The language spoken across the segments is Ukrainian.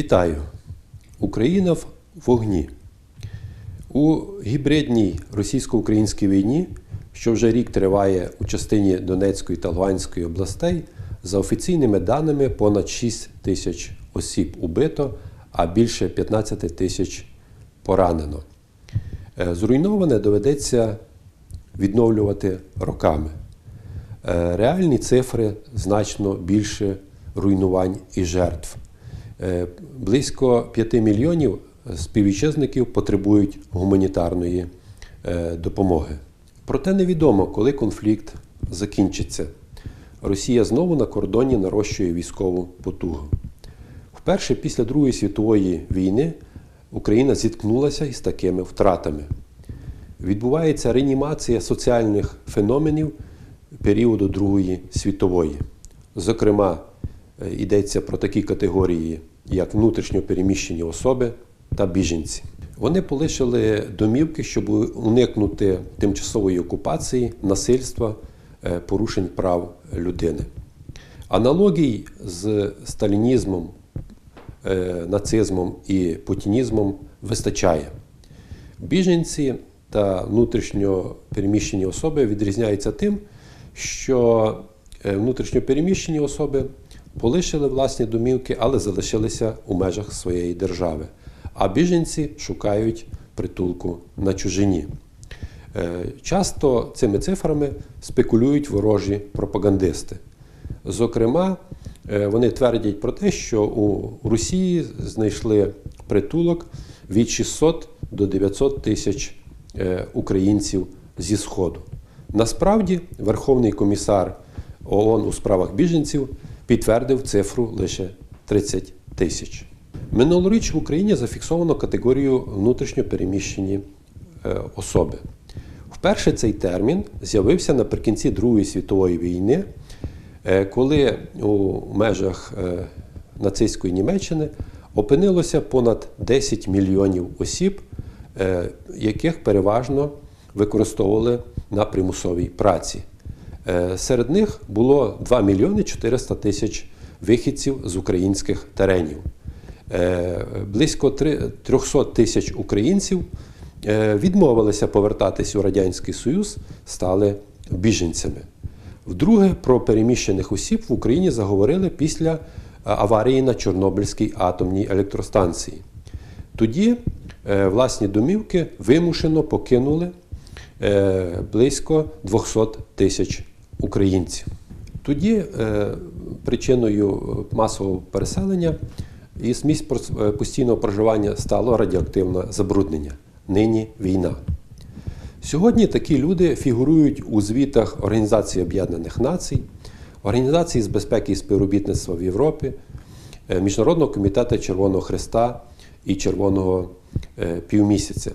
Вітаю! Україна в вогні. У гібридній російсько-українській війні, що вже рік триває у частині Донецької та Луганської областей, за офіційними даними понад 6 тисяч осіб убито, а більше 15 тисяч поранено. Е, Зруйноване доведеться відновлювати роками. Е, Реальні цифри значно більше руйнувань і жертв. Е, Близько 5 мільйонів співвітчизників потребують гуманітарної е, допомоги. Проте невідомо, коли конфлікт закінчиться. Росія знову на кордоні нарощує військову потугу. Вперше після Другої світової війни Україна зіткнулася із такими втратами. Відбувається реанімація соціальних феноменів періоду Другої світової. Зокрема, е, йдеться про такі категорії, як внутрішньо переміщені особи та біженці. Вони полишили домівки, щоб уникнути тимчасової окупації, насильства, е, порушень прав людини. Аналогій з сталінізмом, е, нацизмом і путінізмом вистачає. Біженці та внутрішньо переміщені особи відрізняються тим, що е, внутрішньо переміщені особи полишили власні домівки, але залишилися у межах своєї держави. А біженці шукають притулку на чужині. Е, Часто цими цифрами спекулюють ворожі пропагандисти. Зокрема, е, вони твердять про те, що у Росії знайшли притулок від 600 до 900 тисяч е, українців зі Сходу. Насправді, Верховний комісар ООН у справах біженців підтвердив цифру лише 30 тисяч. Минулоріч в Україні зафіксовано категорію внутрішньо переміщені е, особи. Вперше цей термін з'явився наприкінці Другої світової війни, е, коли у межах е, нацистської Німеччини опинилося понад 10 мільйонів осіб, яких переважно використовували на примусовій праці. Е, Серед них було 2 мільйони 400 тисяч вихідців з українських теренів. Е, Близько 300 тисяч українців е, відмовилися повертатись у Радянський Союз, стали біженцями. Вдруге про переміщених осіб в Україні заговорили після аварії на Чорнобильській атомній електростанції. Тоді власні домівки вимушено покинули близько 200 тисяч українців. Тоді е, причиною масового переселення місць прос- е, постійного проживання стало радіоактивне забруднення. Нині війна. Сьогодні такі люди фігурують у звітах Організації Об'єднаних Націй, Організації з безпеки і співробітництва в Європі, е, Міжнародного комітету Червоного Христа і Червоного е, півмісяця.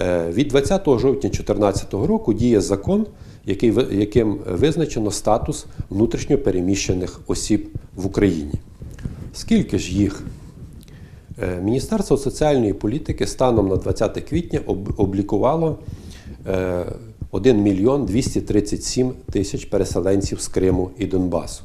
Е, Від 20 жовтня 2014 року діє закон, яким визначено статус внутрішньо переміщених осіб в Україні. Скільки ж їх? Е, Міністерство соціальної політики станом на 20 квітня облікувало е, 1 мільйон 237 тисяч переселенців з Криму і Донбасу.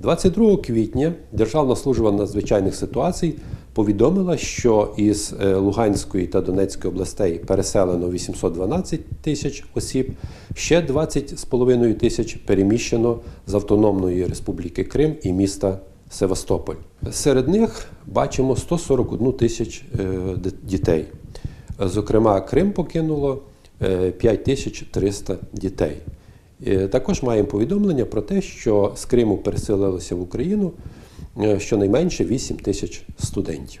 22 квітня Державна служба надзвичайних ситуацій повідомила, що із е, Луганської та Донецької областей переселено 812 тисяч осіб, ще 20,5 тисяч переміщено з Автономної Республіки Крим і міста Севастополь. Серед них бачимо 141 тисяч е, дітей. Зокрема, Крим покинуло е, 5300 дітей. Е, Також маємо повідомлення про те, що з Криму переселилося в Україну щонайменше 8 тисяч студентів.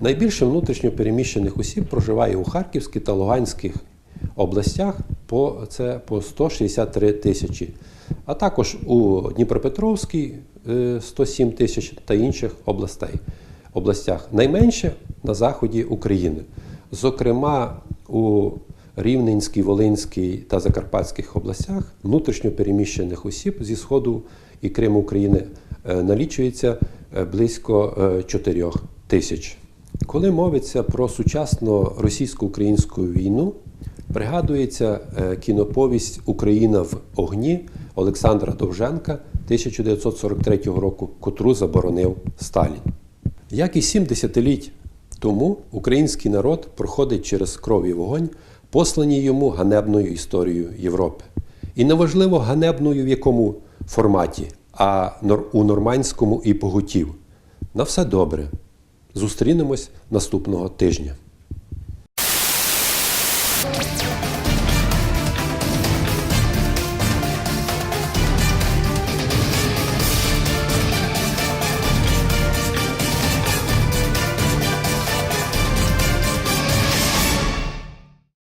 Найбільше внутрішньо переміщених осіб проживає у Харківській та Луганських областях, по, це по 163 тисячі, а також у Дніпропетровській е, 107 тисяч та інших областей, областях. Найменше на заході України. Зокрема, у Рівненській, Волинській та Закарпатських областях внутрішньо переміщених осіб зі Сходу і Криму України е, налічується е, близько 4 тисяч. Коли мовиться про сучасну російсько-українську війну, пригадується е, кіноповість Україна в огні Олександра Довженка 1943 року, котру заборонив Сталін. Як і сім десятиліть тому, український народ проходить через кров і вогонь, послані йому ганебною історією Європи. І неважливо ганебною в якому форматі, а у нормандському і поготів. На все добре. Зустрінемось наступного тижня.